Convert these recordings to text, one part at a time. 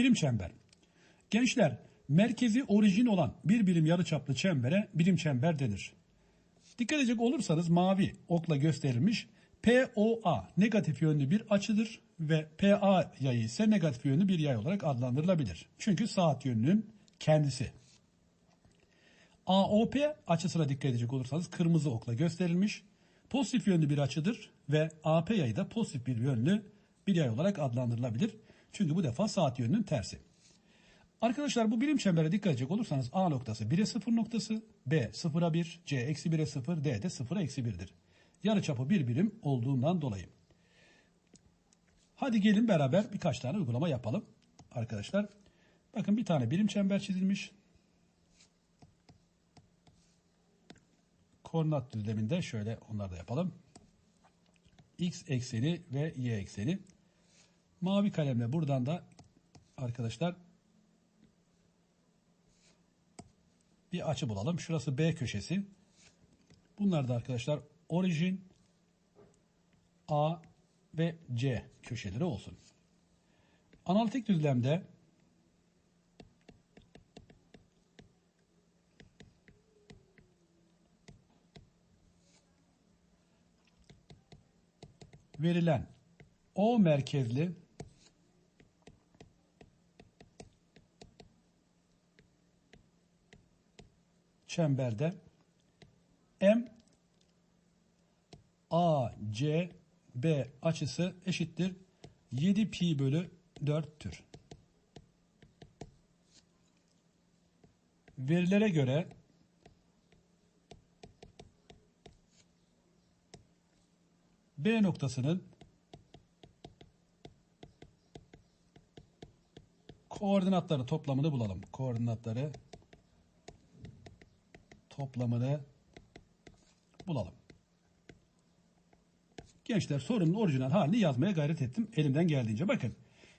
Birim çember. Gençler, merkezi orijin olan bir birim yarıçaplı çembere birim çember denir. Dikkat edecek olursanız mavi okla gösterilmiş POA negatif yönlü bir açıdır ve PA yayı ise negatif yönlü bir yay olarak adlandırılabilir. Çünkü saat yönünün kendisi. AOP açısına dikkat edecek olursanız kırmızı okla gösterilmiş. Pozitif yönlü bir açıdır ve AP yayı da pozitif bir yönlü bir yay olarak adlandırılabilir. Çünkü bu defa saat yönünün tersi. Arkadaşlar bu birim çembere dikkat edecek olursanız A noktası 1'e 0 noktası, B 0'a 1, C eksi 1'e 0, D de 0'a eksi 1'dir. Yarıçapı bir birim olduğundan dolayı. Hadi gelin beraber birkaç tane uygulama yapalım arkadaşlar. Bakın bir tane birim çember çizilmiş. Koordinat düzleminde şöyle onları da yapalım. X ekseni ve Y ekseni. Mavi kalemle buradan da arkadaşlar bir açı bulalım. Şurası B köşesi. Bunlar da arkadaşlar orijin A ve C köşeleri olsun. Analitik düzlemde verilen O merkezli çemberde M A C B açısı eşittir 7 pi bölü 4'tür. Verilere göre B noktasının koordinatları toplamını bulalım. Koordinatları toplamını bulalım. Gençler sorunun orijinal halini yazmaya gayret ettim elimden geldiğince. Bakın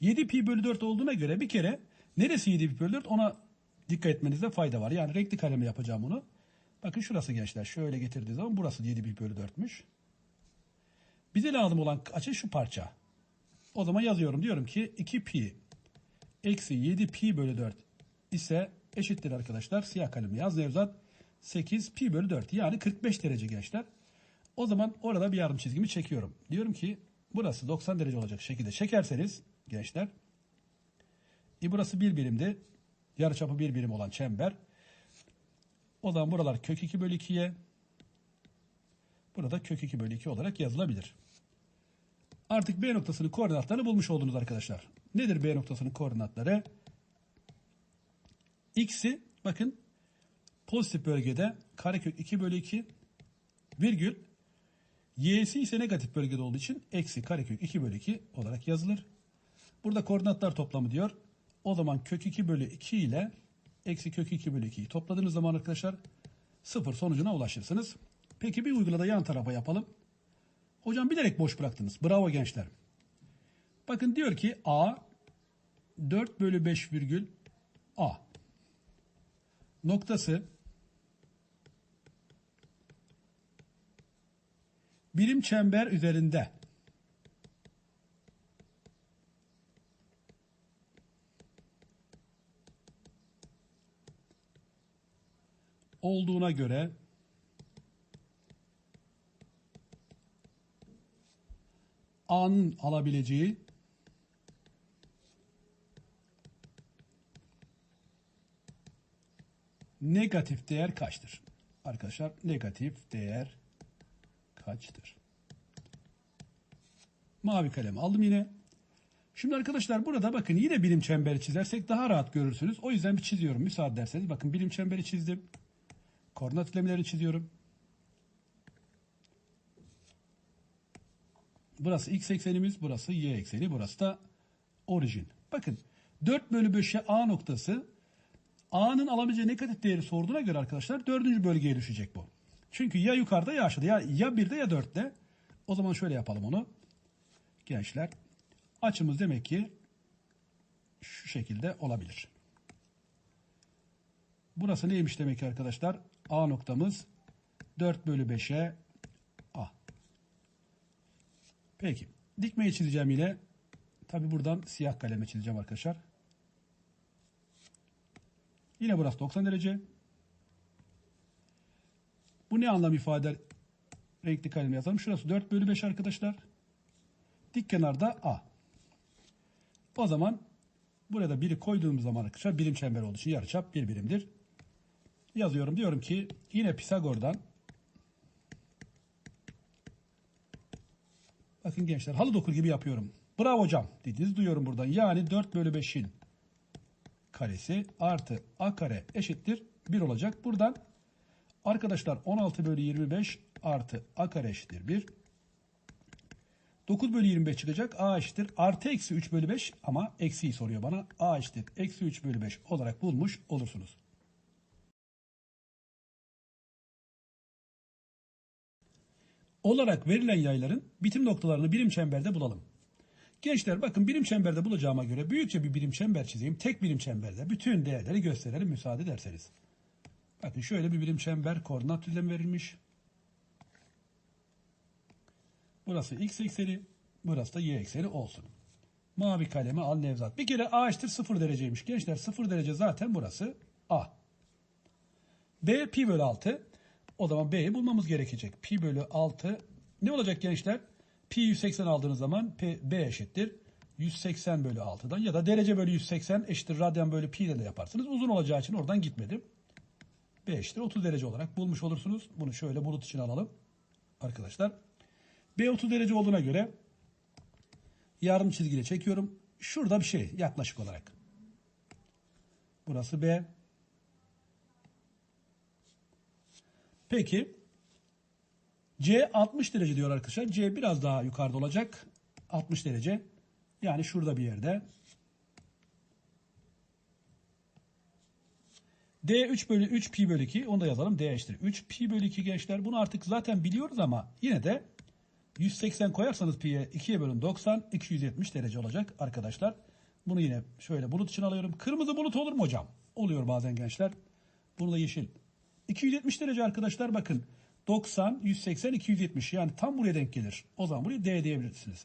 7 pi bölü 4 olduğuna göre bir kere neresi 7 pi bölü 4 ona dikkat etmenizde fayda var. Yani renkli kalemle yapacağım onu. Bakın şurası gençler şöyle getirdiği zaman burası 7 pi bölü 4'müş. Bize lazım olan açı şu parça. O zaman yazıyorum diyorum ki 2 pi eksi 7 pi bölü 4 ise eşittir arkadaşlar. Siyah kalemle yaz Nevzat. 8 pi bölü 4 yani 45 derece gençler. O zaman orada bir yarım çizgimi çekiyorum. Diyorum ki burası 90 derece olacak şekilde çekerseniz gençler. E burası bir birimdi. Yarıçapı bir birim olan çember. O zaman buralar kök 2 bölü 2'ye burada kök 2 bölü 2 olarak yazılabilir. Artık B noktasının koordinatlarını bulmuş oldunuz arkadaşlar. Nedir B noktasının koordinatları? X'i bakın pozitif bölgede karekök 2 bölü 2 virgül y'si ise negatif bölgede olduğu için eksi karekök 2 bölü 2 olarak yazılır. Burada koordinatlar toplamı diyor. O zaman kök 2 bölü 2 ile eksi kök 2 bölü 2'yi topladığınız zaman arkadaşlar sıfır sonucuna ulaşırsınız. Peki bir uygulada yan tarafa yapalım. Hocam bilerek boş bıraktınız. Bravo gençler. Bakın diyor ki A 4 bölü 5 virgül A noktası birim çember üzerinde olduğuna göre A'nın alabileceği negatif değer kaçtır? Arkadaşlar negatif değer kaçtır? Mavi kalem aldım yine. Şimdi arkadaşlar burada bakın yine birim çemberi çizersek daha rahat görürsünüz. O yüzden bir çiziyorum müsaade ederseniz. Bakın birim çemberi çizdim. Koordinat düzlemleri çiziyorum. Burası x eksenimiz, burası y ekseni, burası da orijin. Bakın 4 bölü 5'e A noktası A'nın alabileceği negatif değeri sorduğuna göre arkadaşlar dördüncü bölgeye düşecek bu. Çünkü ya yukarıda ya aşağıda ya, ya 1'de ya 4'te. O zaman şöyle yapalım onu. Gençler açımız demek ki şu şekilde olabilir. Burası neymiş demek ki arkadaşlar? A noktamız 4 bölü 5'e A. Peki. Dikmeyi çizeceğim yine. Tabi buradan siyah kaleme çizeceğim arkadaşlar. Yine burası 90 derece. Bu ne anlam ifade eder? Renkli kalemle yazalım. Şurası 4 bölü 5 arkadaşlar. Dik kenarda A. O zaman burada biri koyduğumuz zaman arkadaşlar birim çember olduğu için yarıçap bir birimdir. Yazıyorum. Diyorum ki yine Pisagor'dan Bakın gençler halı dokur gibi yapıyorum. Bravo hocam dediğiniz duyuyorum buradan. Yani 4 bölü 5'in karesi artı a kare eşittir 1 olacak. Buradan arkadaşlar 16 bölü 25 artı a kare eşittir 1. 9 bölü 25 çıkacak. a eşittir. Artı eksi 3 bölü 5 ama eksiyi soruyor bana. a eşittir. Eksi 3 bölü 5 olarak bulmuş olursunuz. olarak verilen yayların bitim noktalarını birim çemberde bulalım. Gençler bakın birim çemberde bulacağıma göre büyükçe bir birim çember çizeyim. Tek birim çemberde bütün değerleri gösterelim müsaade ederseniz. Bakın şöyle bir birim çember koordinat düzlemi verilmiş. Burası x ekseni, burası da y ekseni olsun. Mavi kalemi al Nevzat. Bir kere a eşittir 0 dereceymiş. Gençler 0 derece zaten burası a. b pi bölü 6. O zaman B'yi bulmamız gerekecek. Pi bölü 6 ne olacak gençler? Pi 180 aldığınız zaman P, B eşittir. 180 bölü 6'dan ya da derece bölü 180 eşittir radyan bölü pi ile de yaparsınız. Uzun olacağı için oradan gitmedim. B eşittir 30 derece olarak bulmuş olursunuz. Bunu şöyle bulut için alalım. Arkadaşlar. B 30 derece olduğuna göre yarım çizgiyle çekiyorum. Şurada bir şey yaklaşık olarak. Burası B. Peki C 60 derece diyor arkadaşlar. C biraz daha yukarıda olacak. 60 derece. Yani şurada bir yerde. D 3 bölü 3 pi bölü 2 onu da yazalım. D eşittir 3 pi bölü 2 gençler. Bunu artık zaten biliyoruz ama yine de 180 koyarsanız pi'ye 2'ye bölün 90 270 derece olacak arkadaşlar. Bunu yine şöyle bulut için alıyorum. Kırmızı bulut olur mu hocam? Oluyor bazen gençler. Bunu da yeşil. 270 derece arkadaşlar bakın. 90, 180, 270 yani tam buraya denk gelir. O zaman buraya D diyebilirsiniz.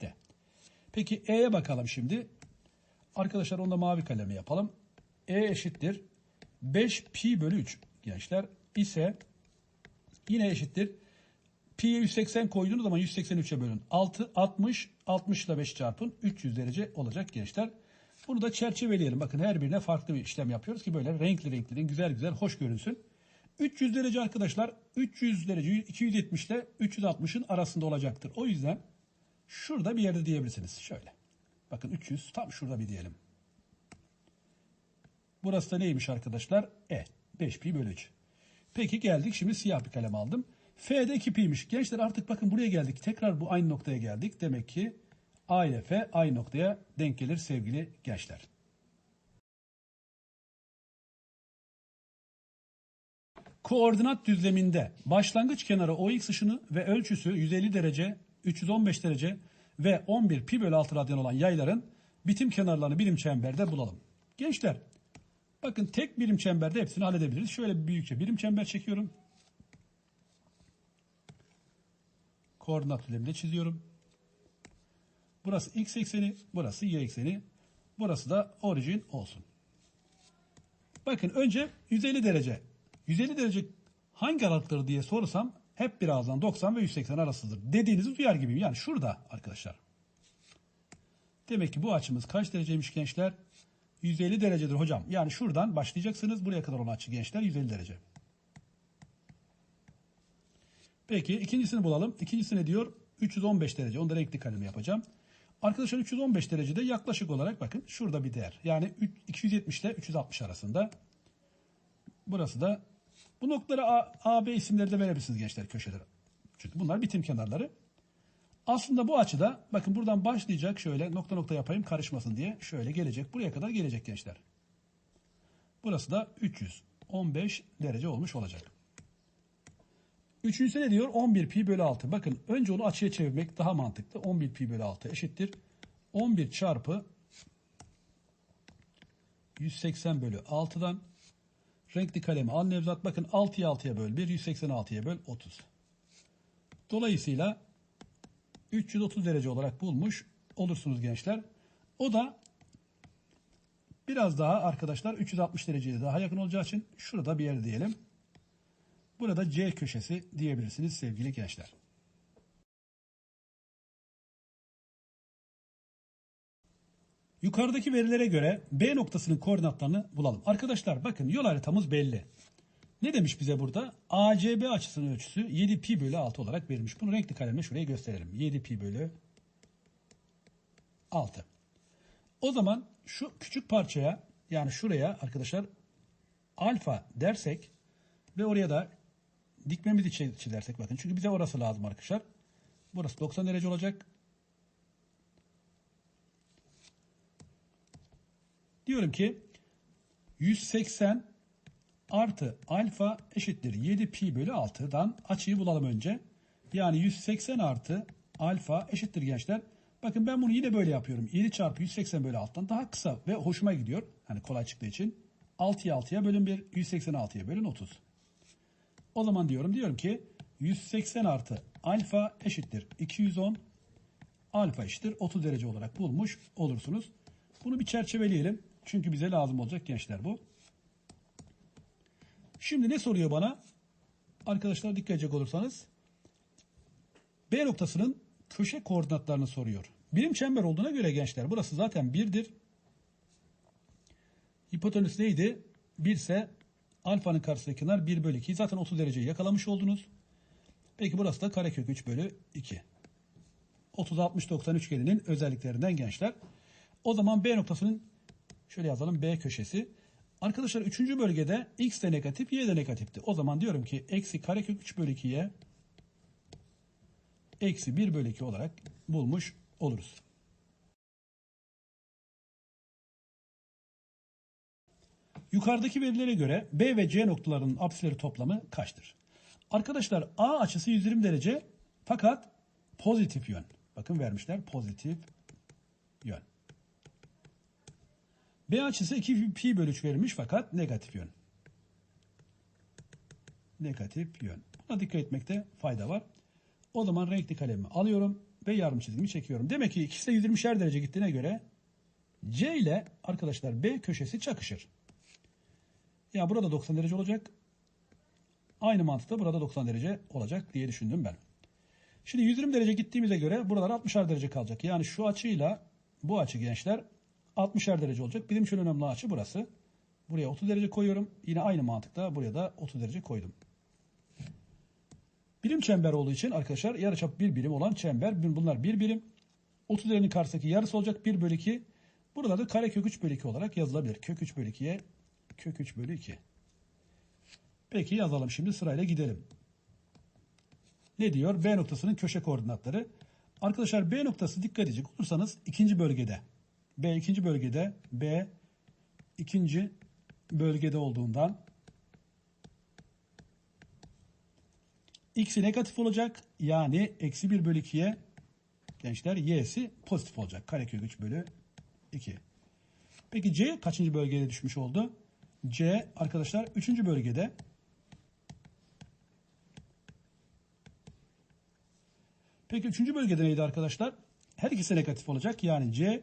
D. Peki E'ye bakalım şimdi. Arkadaşlar onda mavi kalemi yapalım. E eşittir. 5 pi bölü 3 gençler ise yine eşittir. Pi'ye 180 koyduğunuz zaman 183'e bölün. 6, 60, 60 ile 5 çarpın 300 derece olacak gençler. Bunu da çerçeveleyelim. Bakın her birine farklı bir işlem yapıyoruz ki böyle renkli renkli, güzel güzel, hoş görünsün. 300 derece arkadaşlar 300 derece 270 ile 360'ın arasında olacaktır. O yüzden şurada bir yerde diyebilirsiniz. Şöyle. Bakın 300 tam şurada bir diyelim. Burası da neymiş arkadaşlar? E. 5 pi bölü 3. Peki geldik şimdi siyah bir kalem aldım. F'de 2 pi'ymiş. Gençler artık bakın buraya geldik. Tekrar bu aynı noktaya geldik. Demek ki A ile F aynı noktaya denk gelir sevgili gençler. Koordinat düzleminde başlangıç kenarı OX ışını ve ölçüsü 150 derece, 315 derece ve 11 pi bölü 6 radyan olan yayların bitim kenarlarını birim çemberde bulalım. Gençler bakın tek birim çemberde hepsini halledebiliriz. Şöyle büyükçe birim çember çekiyorum. Koordinat düzleminde çiziyorum. Burası x ekseni, burası y ekseni. Burası da orijin olsun. Bakın önce 150 derece. 150 derece hangi aralıktır diye sorsam hep birazdan 90 ve 180 arasıdır. Dediğinizi duyar gibiyim. Yani şurada arkadaşlar. Demek ki bu açımız kaç dereceymiş gençler? 150 derecedir hocam. Yani şuradan başlayacaksınız. Buraya kadar olan açı gençler 150 derece. Peki ikincisini bulalım. İkincisi ne diyor? 315 derece. Onu da renkli kalemi yapacağım. Arkadaşlar 315 derecede yaklaşık olarak bakın şurada bir değer. Yani 270 ile 360 arasında. Burası da bu noktalara A, A, B isimleri de verebilirsiniz gençler köşelere. Çünkü bunlar bitim kenarları. Aslında bu açıda bakın buradan başlayacak şöyle nokta nokta yapayım karışmasın diye şöyle gelecek. Buraya kadar gelecek gençler. Burası da 315 derece olmuş olacak. Üçüncüsü ne diyor? 11 pi bölü 6. Bakın önce onu açıya çevirmek daha mantıklı. 11 pi bölü 6 eşittir. 11 çarpı 180 bölü 6'dan renkli kalemi al Nevzat. Bakın 6'ya 6'ya böl 1, 186'ya böl 30. Dolayısıyla 330 derece olarak bulmuş olursunuz gençler. O da Biraz daha arkadaşlar 360 dereceye daha yakın olacağı için şurada bir yer diyelim. Burada C köşesi diyebilirsiniz sevgili gençler. Yukarıdaki verilere göre B noktasının koordinatlarını bulalım. Arkadaşlar bakın yol haritamız belli. Ne demiş bize burada? ACB açısının ölçüsü 7 pi bölü 6 olarak verilmiş. Bunu renkli kalemle şuraya gösterelim. 7 pi bölü 6. O zaman şu küçük parçaya yani şuraya arkadaşlar alfa dersek ve oraya da dikmemizi çi- çizersek bakın. Çünkü bize orası lazım arkadaşlar. Burası 90 derece olacak. Diyorum ki 180 artı alfa eşittir 7 pi bölü 6'dan açıyı bulalım önce. Yani 180 artı alfa eşittir gençler. Bakın ben bunu yine böyle yapıyorum. 7 çarpı 180 bölü 6'dan daha kısa ve hoşuma gidiyor. Hani kolay çıktığı için. 6'ya 6'ya bölün 1, 186'ya bölün 30. O zaman diyorum diyorum ki 180 artı alfa eşittir 210 alfa eşittir 30 derece olarak bulmuş olursunuz. Bunu bir çerçeveleyelim. Çünkü bize lazım olacak gençler bu. Şimdi ne soruyor bana? Arkadaşlar dikkat edecek olursanız B noktasının köşe koordinatlarını soruyor. Birim çember olduğuna göre gençler burası zaten 1'dir. Hipotenüs neydi? 1 ise alfanın karşısındaki kenar 1 bölü 2. Zaten 30 dereceyi yakalamış oldunuz. Peki burası da karekök 3 bölü 2. 30-60-90 üçgeninin özelliklerinden gençler. O zaman B noktasının şöyle yazalım B köşesi. Arkadaşlar 3. bölgede x de negatif y de negatifti. O zaman diyorum ki eksi karekök 3 bölü 2'ye eksi 1 bölü 2 olarak bulmuş oluruz. Yukarıdaki verilere göre B ve C noktalarının apsileri toplamı kaçtır? Arkadaşlar A açısı 120 derece fakat pozitif yön. Bakın vermişler pozitif yön. B açısı 2 pi bölü 3 verilmiş fakat negatif yön. Negatif yön. Buna dikkat etmekte fayda var. O zaman renkli kalemimi alıyorum ve yarım çizgimi çekiyorum. Demek ki ikisi de 120'şer derece gittiğine göre C ile arkadaşlar B köşesi çakışır. Ya burada 90 derece olacak. Aynı mantıkta burada 90 derece olacak diye düşündüm ben. Şimdi 120 derece gittiğimize göre buralar 60'ar derece kalacak. Yani şu açıyla bu açı gençler 60'er derece olacak. Bizim için önemli açı burası. Buraya 30 derece koyuyorum. Yine aynı mantıkta buraya da 30 derece koydum. Birim çember olduğu için arkadaşlar yarıçap bir birim olan çember. Bunlar bir birim. 30 derecenin karşısındaki yarısı olacak 1 bölü 2. Burada da kare kök 3 bölü 2 olarak yazılabilir. Kök 3 bölü 2'ye kök 3 bölü 2. Peki yazalım şimdi sırayla gidelim. Ne diyor? B noktasının köşe koordinatları. Arkadaşlar B noktası dikkat edecek olursanız ikinci bölgede. B ikinci bölgede. B ikinci bölgede olduğundan x'i negatif olacak. Yani eksi 1 bölü 2'ye gençler y'si pozitif olacak. Karekök 3 bölü 2. Peki C kaçıncı bölgede düşmüş oldu? C arkadaşlar 3. bölgede. Peki 3. bölgede neydi arkadaşlar? Her ikisi negatif olacak. Yani C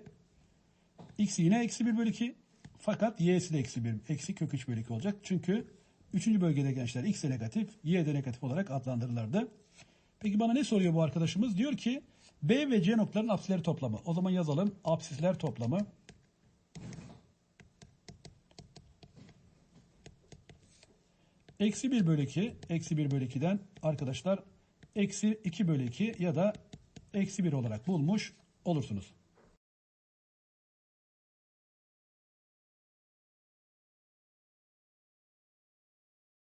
x yine eksi 1 bölü 2 fakat y'si de eksi 1, eksi kök 3 bölü 2 olacak. Çünkü 3. bölgede gençler x de negatif, y de negatif olarak adlandırılırdı. Peki bana ne soruyor bu arkadaşımız? Diyor ki B ve C noktaların apsisleri toplamı. O zaman yazalım apsisler toplamı. Eksi 1 bölü 2, eksi 1 bölü 2'den arkadaşlar eksi 2 bölü 2 ya da eksi 1 olarak bulmuş olursunuz.